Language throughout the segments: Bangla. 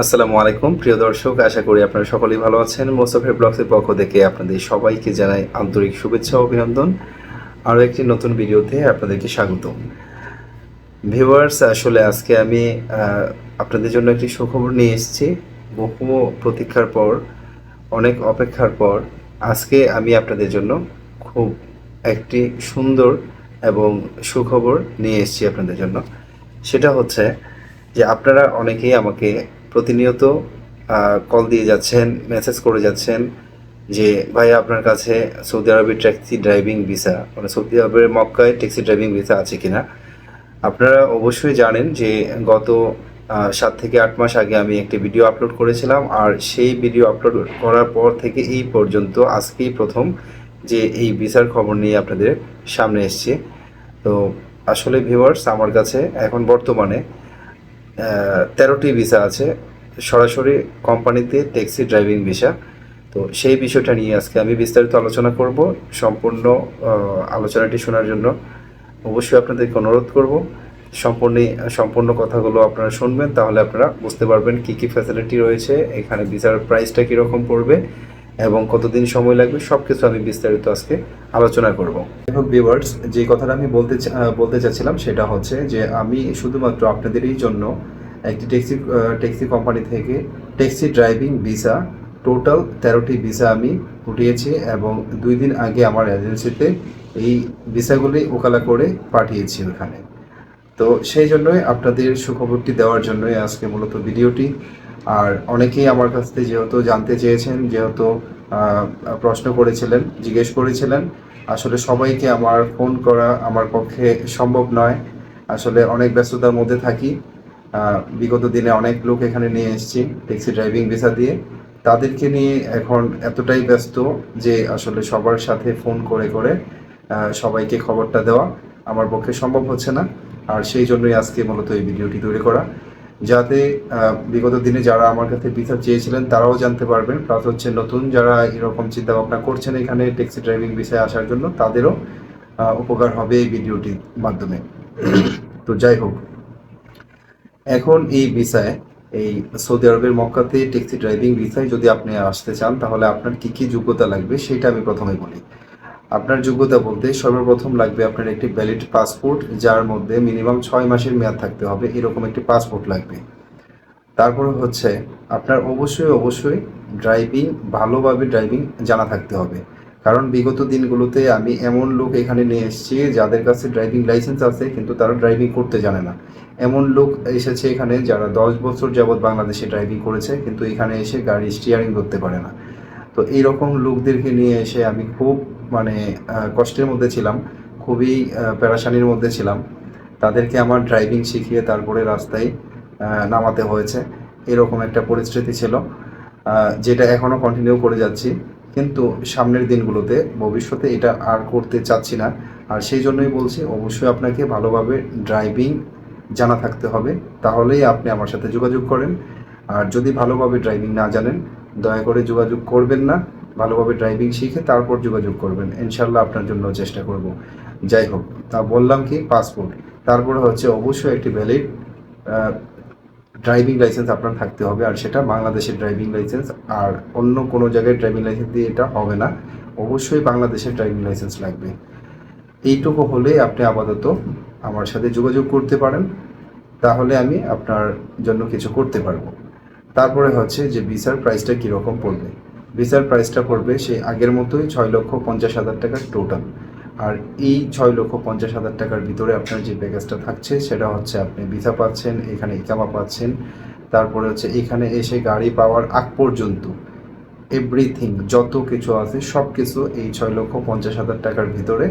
আসসালামু আলাইকুম, প্রিয় দর্শক, আশা করি আপনারা সকলেই ভালো আছেন। মোসাফের ব্লগসের পক্ষ থেকে আপনাদের সবাইকে জানাই আন্তরিক শুভেচ্ছা অভিনন্দন। আরও একটি নতুন ভিডিওতে আপনাদেরকে স্বাগত। ভিউয়ার্স, আসলে আজকে আমি আপনাদের জন্য একটি সুখবর নিয়ে এসেছি। বহু প্রতীক্ষার পর, অনেক অপেক্ষার পর, আজকে আমি আপনাদের জন্য খুব একটি সুন্দর এবং সুখবর নিয়ে এসেছি আপনাদের জন্য। সেটা হচ্ছে যে আপনারা অনেকেই আমাকে প্রতিনিয়ত কল দিয়ে যাচ্ছেন মেসেজ করে যাচ্ছেন যে, ভাই, আপনার কাছে সৌদি আরবের ট্যাক্সি ড্রাইভিং ভিসা মানে সৌদি আরবের মক্কায় ট্যাক্সি ড্রাইভিং ভিসা আছে কিনা? আপনারা অবশ্যই জানেন যে, গত সাত থেকে আট মাস আগে আমি একটি ভিডিও আপলোড করেছিলাম। আর সেই ভিডিও আপলোড করার পর থেকে এই পর্যন্ত আজকেই প্রথম যে, এই ভিসার খবর নিয়ে আপনাদের সামনে এসছে। তো আসলে ভিউয়ার্স আমার কাছে এখন বর্তমানে তেরোটি ভিসা আছে। সরাসরি কোম্পানিতে ট্যাক্সি ড্রাইভিং ভিসা তো সেই বিষয়টা নিয়ে আজকে আমি বিস্তারিত আলোচনা করব। সম্পূর্ণ আলোচনাটি শোনার জন্য অবশ্যই আপনাদেরকে অনুরোধ করব। সম্পূর্ণ সম্পূর্ণ কথাগুলো আপনারা শুনবেন, তাহলে আপনারা বুঝতে পারবেন কি কি ফ্যাসিলিটি রয়েছে, এখানে ভিসার প্রাইসটা কীরকম পড়বে। এবং কতদিন সময় লাগবে সব কিছু আমি বিস্তারিত আজকে আলোচনা করব। ভিউয়ার্স যে কথাটা আমি বলতে বলতে চাচ্ছিলাম সেটা হচ্ছে যে আমি শুধুমাত্র আপনাদেরই জন্য একটি ট্যাক্সি ট্যাক্সি কোম্পানি থেকে ট্যাক্সি ড্রাইভিং ভিসা টোটাল তেরোটি ভিসা আমি উঠিয়েছি এবং দুই দিন আগে আমার এজেন্সিতে এই ভিসাগুলি ওকালা করে পাঠিয়েছি ওখানে। তো সেই জন্যই আপনাদের সুখবরটি দেওয়ার জন্যই আজকে মূলত ভিডিওটি আর অনেকেই আমার কাছ থেকে যেহেতু জানতে চেয়েছেন, যেহেতু প্রশ্ন করেছিলেন, জিজ্ঞেস করেছিলেন, আসলে সবাইকে আমার ফোন করা আমার পক্ষে সম্ভব নয়। আসলে অনেক ব্যস্ততার মধ্যে থাকি। বিগত দিনে অনেক লোক এখানে নিয়ে এসেছি ট্যাক্সি ড্রাইভিং ভিসা দিয়ে। তাদেরকে নিয়ে এখন এতটাই ব্যস্ত যে আসলে সবার সাথে ফোন করে করে সবাইকে খবরটা দেওয়া আমার পক্ষে সম্ভব হচ্ছে না। আর সেই জন্যই আজকে মূলত এই ভিডিওটি তৈরি করা। যাতে বিগত দিনে যারা আমার কাছে ভিসা চেয়েছিলেন তারাও জানতে পারবেন। প্লাস হচ্ছে নতুন যারা এরকম চিন্তা ভাবনা করছেন এখানে ট্যাক্সি ড্রাইভিং ভিসায় আসার জন্য, তাদেরও উপকার হবে এই ভিডিওটির মাধ্যমে। তো যাই হোক, এখন এই ভিসায় এই সৌদি আরবের মক্কাতে ট্যাক্সি ড্রাইভিং ভিসায় যদি আপনি আসতে চান, তাহলে আপনার কি কি যোগ্যতা লাগবে সেটা আমি প্রথমে বলি। আপনার যোগ্যতা বলতে সর্বপ্রথম লাগবে আপনার একটি ভ্যালিড পাসপোর্ট যার মধ্যে মিনিমাম ছয় মাসের মেয়াদ থাকতে হবে, এরকম একটি পাসপোর্ট লাগবে। তারপরে হচ্ছে আপনার অবশ্যই অবশ্যই ড্রাইভিং ভালোভাবে ড্রাইভিং জানা থাকতে হবে। কারণ বিগত দিনগুলোতে আমি এমন লোক এখানে নিয়ে এসেছি, যাদের কাছে ড্রাইভিং লাইসেন্স আছে, কিন্তু তারা ড্রাইভিং করতে জানে না। এমন লোক এসেছে এখানে যারা দশ বছর যাবৎ বাংলাদেশে ড্রাইভিং করেছে, কিন্তু এখানে এসে গাড়ি স্টিয়ারিং করতে পারে না। তো এইরকম লোকদেরকে নিয়ে এসে আমি খুব মানে কষ্টের মধ্যে ছিলাম, খুবই প্যারাসানির মধ্যে ছিলাম। তাদেরকে আমার ড্রাইভিং শিখিয়ে তারপরে রাস্তায় নামাতে হয়েছে। এরকম একটা পরিস্থিতি ছিল যেটা এখনও কন্টিনিউ করে যাচ্ছি। কিন্তু সামনের দিনগুলোতে, ভবিষ্যতে এটা আর করতে চাচ্ছি না। আর সেই জন্যই বলছি, অবশ্যই আপনাকে ভালোভাবে ড্রাইভিং জানা থাকতে হবে। তাহলেই আপনি আমার সাথে যোগাযোগ করেন। আর যদি ভালোভাবে ড্রাইভিং না জানেন, দয়া করে যোগাযোগ করবেন না। ভালোভাবে ড্রাইভিং শিখে তারপর যোগাযোগ করবেন। ইনশাল্লাহ আপনার জন্য চেষ্টা করব। যাই হোক, তা বললাম কি পাসপোর্ট তারপরে হচ্ছে অবশ্যই একটি ভ্যালিড ড্রাইভিং লাইসেন্স আপনার থাকতে হবে। আর সেটা বাংলাদেশের ড্রাইভিং লাইসেন্স আর অন্য কোনো জায়গায় ড্রাইভিং লাইসেন্স দিয়ে এটা হবে না। অবশ্যই বাংলাদেশের ড্রাইভিং লাইসেন্স লাগবে। এইটুকু হলে আপনি আপাতত আমার সাথে যোগাযোগ করতে পারেন। তাহলে আমি আপনার জন্য কিছু করতে পারব। তারপরে হচ্ছে যে ভিসার প্রাইসটা কীরকম পড়বে? ভিসার প্রাইসটা পড়বে সেই আগের মতোই ছয় লক্ষ পঞ্চাশ হাজার টাকার টোটাল আর এই ছয় লক্ষ পঞ্চাশ হাজার টাকার ভিতরে আপনার যে প্যাকেজটা থাকছে, সেটা হচ্ছে আপনি ভিসা পাচ্ছেন, এখানে ইকামা পাচ্ছেন, তারপরে হচ্ছে এখানে এসে গাড়ি পাওয়ার আগ পর্যন্ত এভরিথিং যত কিছু আছে সব কিছু এই ছয় লক্ষ পঞ্চাশ হাজার টাকার ভিতরে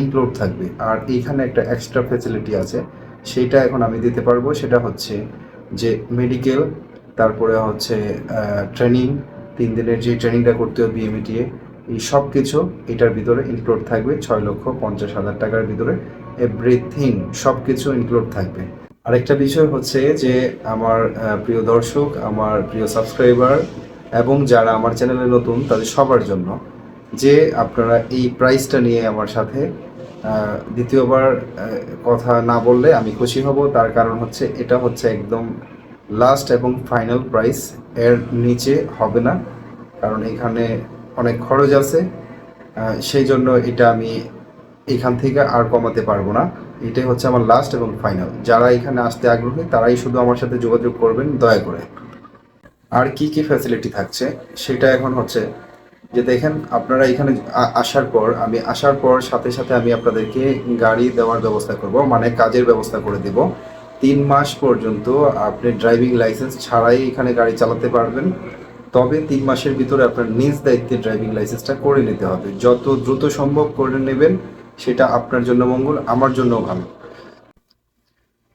ইনক্লুড থাকবে। আর এইখানে একটা এক্সট্রা ফেসিলিটি আছে সেইটা এখন আমি দিতে পারব, সেটা হচ্ছে যে মেডিকেল তারপরে হচ্ছে ট্রেনিং তিন দিনের যে ট্রেনিংটা করতে হবে বিএমইটিএ এই সব কিছু এটার ভিতরে ইনক্লুড থাকবে ছয় লক্ষ পঞ্চাশ হাজার টাকার ভিতরে। এভরিথিং সব কিছু ইনক্লুড থাকবে। আরেকটা বিষয় হচ্ছে যে, আমার প্রিয় দর্শক, আমার প্রিয় সাবস্ক্রাইবার এবং যারা আমার চ্যানেলে নতুন, তাদের সবার জন্য যে আপনারা এই প্রাইসটা নিয়ে আমার সাথে দ্বিতীয়বার কথা না বললে আমি খুশি হব। তার কারণ হচ্ছে, এটা হচ্ছে একদম লাস্ট এবং ফাইনাল প্রাইস এর নিচে হবে না, কারণ এখানে অনেক খরচ আছে। সেই জন্য এটা আমি এখান থেকে আর কমাতে পারব না। এটাই হচ্ছে আমার লাস্ট এবং ফাইনাল যারা এখানে আসতে আগ্রহী, তারাই শুধু আমার সাথে যোগাযোগ করবেন, দয়া করে। আর কি কি ফ্যাসিলিটি থাকছে? সেটা এখন হচ্ছে যে দেখেন, আপনারা এখানে আসার পর, আমি আসার পর সাথে সাথে আমি আপনাদেরকে গাড়ি দেওয়ার ব্যবস্থা করব মানে কাজের ব্যবস্থা করে দেব। তিন মাস পর্যন্ত আপনি ড্রাইভিং লাইসেন্স ছাড়াই এখানে গাড়ি চালাতে পারবেন। তবে তিন মাসের ভিতরে আপনার নিজ দায়িত্বে ড্রাইভিং লাইসেন্সটা করে নিতে হবে। যত দ্রুত সম্ভব করে নেবেন, সেটা আপনার জন্য মঙ্গল, আমার জন্য ভালো।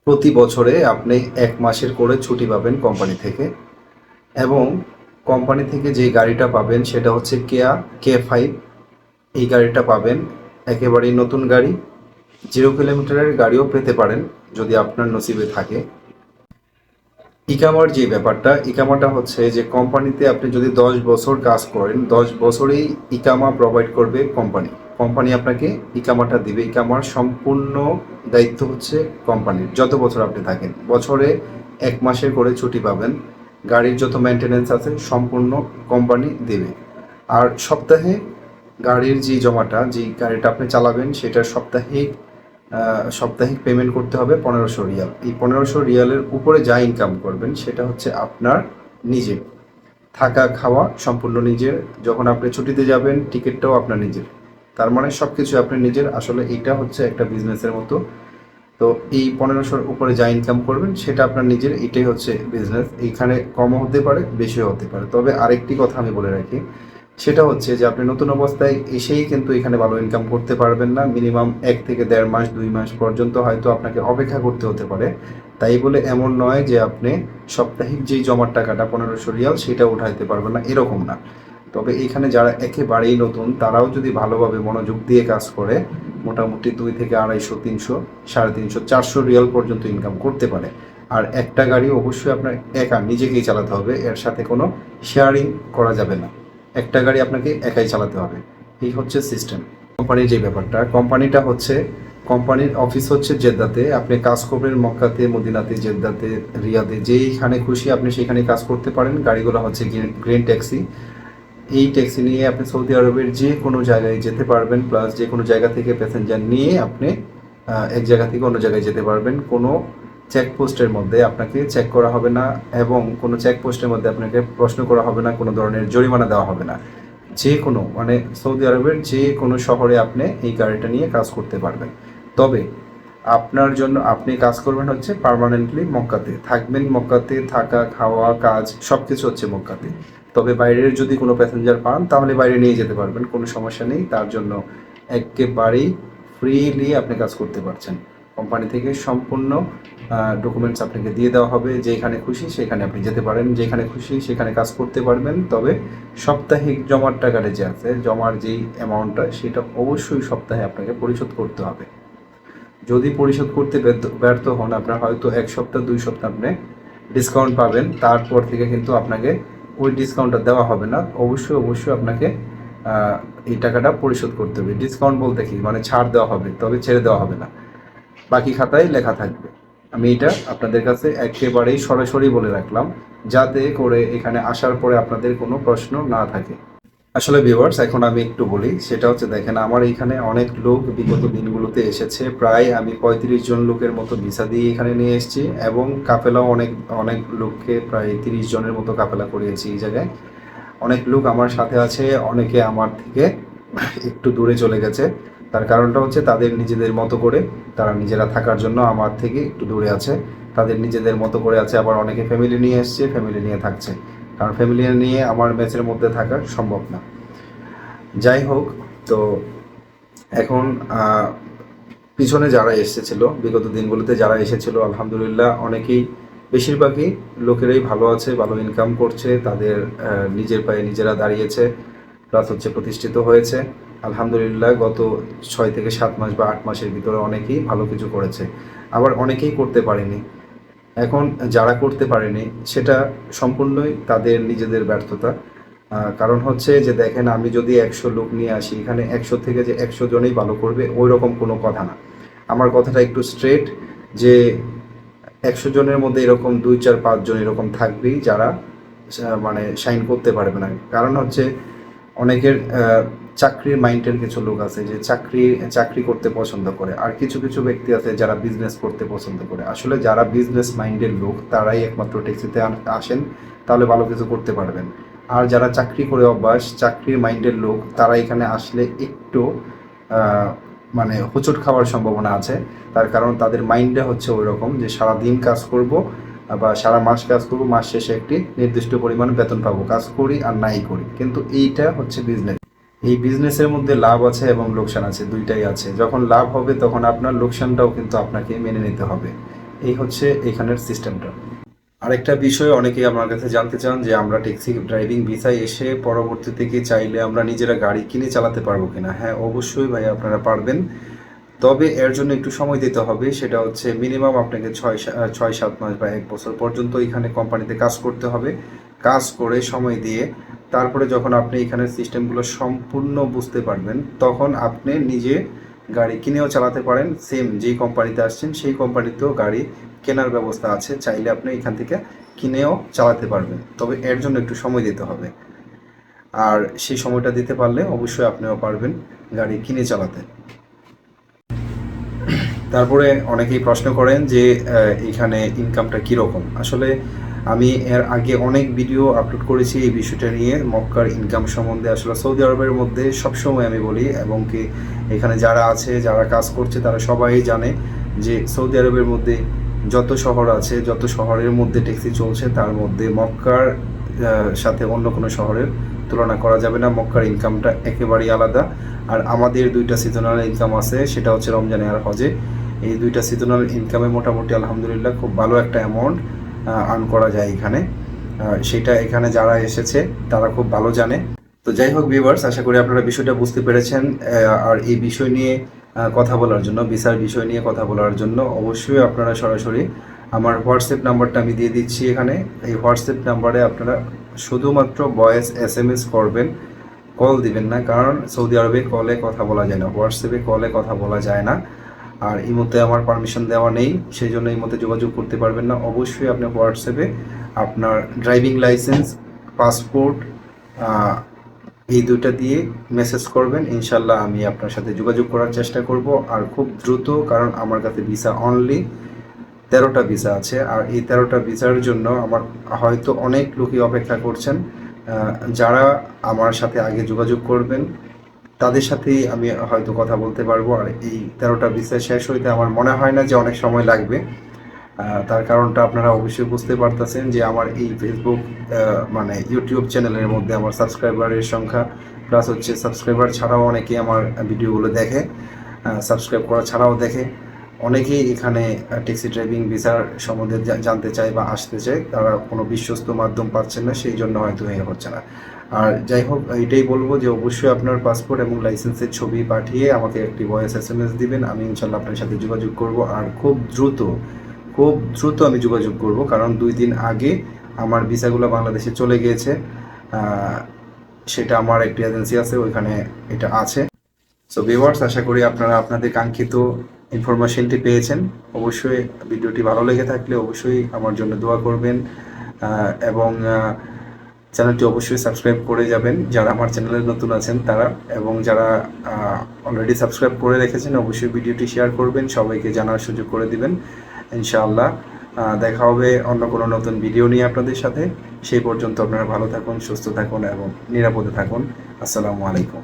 প্রতি বছরে আপনি এক মাসের করে ছুটি পাবেন কোম্পানি থেকে। এবং কোম্পানি থেকে যে গাড়িটা পাবেন, সেটা হচ্ছে কেয়া কে ফাইভ এই গাড়িটা পাবেন, একেবারেই নতুন গাড়ি। জিরো কিলোমিটারের গাড়িও পেতে পারেন যদি আপনার নসিবে থাকে। ইকামার যে ব্যাপারটা ইকামাটা হচ্ছে যে কোম্পানিতে আপনি যদি দশ বছর কাজ করেন দশ বছরেই ইকামা প্রোভাইড করবে কোম্পানি। কোম্পানি আপনাকে ইকামাটা দিবে। ইকামার সম্পূর্ণ দায়িত্ব হচ্ছে কোম্পানির। যত বছর আপনি থাকেন বছরে এক মাসের করে ছুটি পাবেন। গাড়ির যত মেনটেনেন্স আছে সম্পূর্ণ কোম্পানি দেবে। আর সপ্তাহে গাড়ির যে জমাটা যে গাড়িটা আপনি চালাবেন সেটা সাপ্তাহিক আহ, সাপ্তাহিক পেমেন্ট করতে হবে পনেরোশো রিয়াল। এই পনেরোশো রিয়ালের উপরে যা ইনকাম করবেন, সেটা হচ্ছে আপনার নিজের। থাকা, খাওয়া সম্পূর্ণ নিজের। যখন আপনি ছুটিতে যাবেন টিকিটটাও আপনার নিজের। তার মানে সব কিছু আপনি নিজের। আসলে এটা হচ্ছে একটা বিজনেসের মতো। তো এই পনেরোশোর উপরে যা ইনকাম করবেন, সেটা আপনার নিজের। এটাই হচ্ছে বিজনেস এইখানে কমও হতে পারে, বেশিও হতে পারে। তবে আরেকটি কথা আমি বলে রাখি সেটা হচ্ছে যে আপনি নতুন অবস্থায় এসেই কিন্তু এখানে ভালো ইনকাম করতে পারবেন না। মিনিমাম এক থেকে দেড় মাস, দুই মাস পর্যন্ত হয়তো আপনাকে অপেক্ষা করতে হতে পারে। তাই বলে এমন নয় যে আপনি সাপ্তাহিক যেই জমার টাকাটা পনেরোশো রিয়াল সেটা উঠাইতে পারবেন না, এরকম না। তবে এখানে যারা একেবারেই নতুন, তারাও যদি ভালোভাবে মনোযোগ দিয়ে কাজ করে, মোটামুটি দুই থেকে আড়াইশো, তিনশো, সাড়ে তিনশো, চারশো রিয়াল পর্যন্ত ইনকাম করতে পারে। আর একটা গাড়ি অবশ্যই আপনার একা নিজেকেই চালাতে হবে, এর সাথে কোনো শেয়ারিং করা যাবে না। একটা গাড়ি আপনাকে একাই চালাতে হবে। এই হচ্ছে সিস্টেম কোম্পানির যে ব্যাপারটা, কোম্পানিটা হচ্ছে, কোম্পানির অফিস হচ্ছে জেদ্দাতে। আপনি কাজ করবেন মক্কাতে, মদিনাতে, জেদ্দাতে, রিয়াদে, যেইখানে খুশি আপনি সেখানে কাজ করতে পারেন। গাড়িগুলো হচ্ছে গ্রিন ট্যাক্সি। এই ট্যাক্সি নিয়ে আপনি সৌদি আরবের যে কোনো জায়গায় যেতে পারবেন প্লাস যে কোনো জায়গা থেকে প্যাসেঞ্জার নিয়ে আপনি এক জায়গা থেকে অন্য জায়গায় যেতে পারবেন। কোনো চেকপোস্টের মধ্যে আপনাকে চেক করা হবে না এবং কোনো চেকপোস্টের মধ্যে আপনাকে প্রশ্ন করা হবে না, কোনো ধরনের জরিমানা দেওয়া হবে না। যে কোনো মানে সৌদি আরবের যে কোনো শহরে আপনি এই গাড়িটা নিয়ে কাজ করতে পারবেন। তবে আপনার জন্য আপনি কাজ করবেন হচ্ছে পার্মানেন্টলি মক্কাতে। থাকবেন মক্কাতে, থাকা, খাওয়া, কাজ সব কিছু হচ্ছে মক্কাতে। তবে বাইরের যদি কোনো প্যাসেঞ্জার পান, তাহলে বাইরে নিয়ে যেতে পারবেন, কোনো সমস্যা নেই। তার জন্য একেবারেই ফ্রিলি আপনি কাজ করতে পারছেন। কোম্পানি থেকে সম্পূর্ণ ডকুমেন্টস আপনাকে দিয়ে দেওয়া হবে যেখানে খুশি সেখানে আপনি যেতে পারেন যেখানে খুশি সেখানে কাজ করতে পারবেন। তবে সাপ্তাহিক জমার টাকাটা যে আছে, জমার যেই অ্যামাউন্টটা সেটা অবশ্যই সপ্তাহে আপনাকে পরিশোধ করতে হবে। যদি পরিশোধ করতে ব্যর্থ- হন, আপনার হয়তো এক সপ্তাহ, দুই সপ্তাহ আপনি ডিসকাউন্ট পাবেন। তারপর থেকে কিন্তু আপনাকে ওই ডিসকাউন্টটা দেওয়া হবে না। অবশ্যই অবশ্যই আপনাকে এই টাকাটা পরিশোধ করতে হবে। ডিসকাউন্ট বলতে কি? মানে ছাড় দেওয়া হবে, তবে ছেড়ে দেওয়া হবে না। বাকি খাতায় লেখা থাকবে। আমি এটা আপনাদের কাছে একেবারেই সরাসরি বলে রাখলাম, যাতে করে এখানে আসার পরে আপনাদের কোনো প্রশ্ন না থাকে। আসলে ভিউয়ার্স এখন আমি একটু বলি, সেটা হচ্ছে দেখেন, আমার এখানে অনেক লোক বিগত দিনগুলোতে এসেছে। প্রায় আমি পঁয়ত্রিশ জন লোকের মতো ভিসা দিয়ে এখানে নিয়ে এসেছি এবং কাফেলাও অনেক অনেক লোককে প্রায় তিরিশ জনের মতো কাফেলা করিয়েছি এই জায়গায়। অনেক লোক আমার সাথে আছে, অনেকে আমার থেকে একটু দূরে চলে গেছে। তার কারণটা হচ্ছে তাদের নিজেদের মতো করে তারা নিজেরা থাকার জন্য আমার থেকে একটু দূরে আছে। তাদের নিজেদের মতো করে আছে, আবার অনেকে ফ্যামিলি নিয়ে এসছে ফ্যামিলি নিয়ে থাকছে। কারণ ফ্যামিলি নিয়ে আমার ম্যাচের মধ্যে থাকা সম্ভব না। যাই হোক, তো এখন পিছনে যারা এসেছিল, বিগত দিনগুলোতে যারা এসেছিল, আলহামদুলিল্লাহ অনেকেই বেশিরভাগই লোকেরাই ভালো আছে, ভালো ইনকাম করছে, তাদের নিজের পায়ে নিজেরা দাঁড়িয়েছে প্লাস হচ্ছে প্রতিষ্ঠিত হয়েছে। আলহামদুলিল্লাহ, গত ছয় থেকে সাত মাস বা আট মাসের ভিতরে অনেকেই ভালো কিছু করেছে। আবার অনেকেই করতে পারেনি। এখন যারা করতে পারেনি, সেটা সম্পূর্ণই তাদের নিজেদের ব্যর্থতা। কারণ হচ্ছে যে, দেখেন, আমি যদি একশো লোক নিয়ে আসি, এখানে একশো থেকে যে একশো জনেই ভালো করবে ওই রকম কোনো কথা না। আমার কথাটা একটু স্ট্রেট যে, একশো জনের মধ্যে এরকম দুই চার পাঁচজন এরকম থাকবেই যারা মানে সাইন করতে পারবে না। কারণ হচ্ছে অনেকের চাকরির মাইন্ডের কিছু লোক আছে যে চাকরি চাকরি করতে পছন্দ করে। আর কিছু কিছু ব্যক্তি আছে যারা বিজনেস করতে পছন্দ করে। আসলে যারা বিজনেস মাইন্ডের লোক, তারাই একমাত্র ট্যাক্সিতে আসেন, তাহলে ভালো কিছু করতে পারবেন। আর যারা চাকরি করে অভ্যাস, চাকরির মাইন্ডের লোক, তারা এখানে আসলে একটু মানে হোঁচট খাওয়ার সম্ভাবনা আছে। তার কারণ তাদের মাইন্ডে হচ্ছে ওই রকম যে সারাদিন কাজ করব বা সারা মাস কাজ করব, মাস শেষে একটি নির্দিষ্ট পরিমাণ বেতন পাবো। কাজ করি আর নাই করি। কিন্তু এইটা হচ্ছে বিজনেস এই বিজনেসের মধ্যে লাভ আছে এবং লোকসান আছে, দুইটাই আছে। যখন লাভ হবে তখন আপনার লোকসানটাও কিন্তু আপনাকে মেনে নিতে হবে। এই হচ্ছে এখানের সিস্টেমটা আরেকটা বিষয়, অনেকেই আমার কাছে জানতে চান যে আমরা ট্যাক্সি ড্রাইভিং ভিসায় এসে পরবর্তীতে কি চাইলে আমরা নিজেরা গাড়ি কিনে চালাতে পারব কিনা? হ্যাঁ অবশ্যই ভাই আপনারা পারবেন। তবে এর জন্য একটু সময় দিতে হবে, সেটা হচ্ছে মিনিমাম আপনাকে ছয় ছয়, সাত মাস বা এক বছর পর্যন্ত এখানে কোম্পানিতে কাজ করতে হবে। কাজ করে সময় দিয়ে তারপরে যখন আপনি এখানের সিস্টেমগুলো সম্পূর্ণ বুঝতে পারবেন, তখন আপনি নিজে গাড়ি কিনেও চালাতে পারেন। সেম যেই কোম্পানিতে আসছেন, সেই কোম্পানিতেও গাড়ি কেনার ব্যবস্থা আছে, চাইলে আপনি এখান থেকে কিনেও চালাতে পারবেন। তবে এর জন্য একটু সময় দিতে হবে। আর সেই সময়টা দিতে পারলে অবশ্যই আপনিও পারবেন গাড়ি কিনে চালাতে। তারপরে অনেকেই প্রশ্ন করেন যে এখানে ইনকামটা কীরকম? আসলে আমি এর আগে অনেক ভিডিও আপলোড করেছি এই বিষয়টা নিয়ে। মক্কার ইনকাম সম্বন্ধে আসলে সৌদি আরবের মধ্যে সবসময় আমি বলি, এবং কি এখানে যারা আছে, যারা কাজ করছে, তারা সবাই জানে যে সৌদি আরবের মধ্যে যত শহর আছে, যত শহরের মধ্যে ট্যাক্সি চলছে, তার মধ্যে মক্কার সাথে অন্য কোনো শহরের তুলনা করা যাবে না। মক্কার ইনকামটা একেবারেই আলাদা। আর আমাদের দুইটা সিজনাল ইনকাম আছে, সেটা হচ্ছে রমজানে আর হজে। এই দুইটা সিজনাল ইনকামে মোটামুটি আলহামদুলিল্লাহ খুব ভালো একটা অ্যামাউন্ট আর্ন করা যায় এখানে। সেটা এখানে যারা এসেছে, তারা খুব ভালো জানে। তো যাই হোক ভিভার্স আশা করি আপনারা বিষয়টা বুঝতে পেরেছেন। আর এই বিষয় নিয়ে কথা বলার জন্য ভিসার বিষয় নিয়ে কথা বলার জন্য অবশ্যই আপনারা সরাসরি আমার হোয়াটসঅ্যাপ নাম্বারটা আমি দিয়ে দিচ্ছি এখানে। এই হোয়াটসঅ্যাপ নাম্বারে আপনারা শুধুমাত্র ভয়েস এস এম এস করবেন কল দিবেন না, কারণ সৌদি আরবে কলে কথা বলা যায় না। হোয়াটসঅ্যাপে কলে কথা বলা যায় না। আর এই ইমোতে আমার পারমিশন দেওয়া নেই সেই জন্য এই ইমোতে যোগাযোগ করতে পারবেন না। অবশ্যই আপনি হোয়াটসঅ্যাপে আপনার ড্রাইভিং লাইসেন্স পাসপোর্ট এই দুটো দিয়ে মেসেজ করবেন। ইনশাল্লাহ আমি আপনার সাথে যোগাযোগ করার চেষ্টা করব। আর খুব দ্রুত, কারণ আমার কাছে ভিসা অনলি তেরোটা ভিসা আছে। আর এই তেরোটা ভিসার জন্য আমার হয়তো অনেক লোকই অপেক্ষা করছেন। যারা আমার সাথে আগে যোগাযোগ করবেন তাদের সাথেই আমি হয়তো কথা বলতে পারব। আর এই তেরোটা ভিসা শেষ হইতে আমার মনে হয় না যে অনেক সময় লাগবে। তার কারণটা আপনারা অবশ্যই বুঝতে পারতেছেন যে আমার এই ফেসবুক মানে ইউটিউব চ্যানেলের মধ্যে আমার সাবস্ক্রাইবারের সংখ্যা প্লাস হচ্ছে সাবস্ক্রাইবার ছাড়াও অনেকেই আমার ভিডিওগুলো দেখে সাবস্ক্রাইব করা ছাড়াও দেখে। অনেকেই এখানে ট্যাক্সি ড্রাইভিং ভিসার সম্বন্ধে জানতে চায় বা আসতে চায়। তারা কোনো বিশ্বস্ত মাধ্যম পাচ্ছেন না সেই জন্য হয়তো এ হচ্ছে না। আর যাই হোক এটাই বলব যে অবশ্যই আপনার পাসপোর্ট এবং লাইসেন্সের ছবি পাঠিয়ে আমাকে একটি ভয়েস এস এম এস দিবেন। আমি ইনশাল্লাহ আপনার সাথে যোগাযোগ করব। আর খুব দ্রুত খুব দ্রুত আমি যোগাযোগ করব। কারণ দুই দিন আগে আমার ভিসাগুলো বাংলাদেশে চলে গিয়েছে। সেটা আমার একটি এজেন্সি আছে, ওইখানে এটা আছে। সো ভিউয়ার্স আশা করি আপনারা আপনাদের কাঙ্ক্ষিত ইনফরমেশনটি পেয়েছেন। অবশ্যই ভিডিওটি ভালো লেগে থাকলে অবশ্যই আমার জন্য দোয়া করবেন। এবং চ্যানেলটি অবশ্যই সাবস্ক্রাইব করে যাবেন। যারা আমার চ্যানেলে নতুন আছেন তারা এবং যারা অলরেডি সাবস্ক্রাইব করে রেখেছেন অবশ্যই ভিডিওটি শেয়ার করবেন, সবাইকে জানার সুযোগ করে দিবেন, ইনশাআল্লাহ। দেখা হবে অন্য কোনো নতুন ভিডিও নিয়ে আপনাদের সাথে। সেই পর্যন্ত আপনারা ভালো থাকুন, সুস্থ থাকুন এবং নিরাপদে থাকুন। আসসালামু আলাইকুম।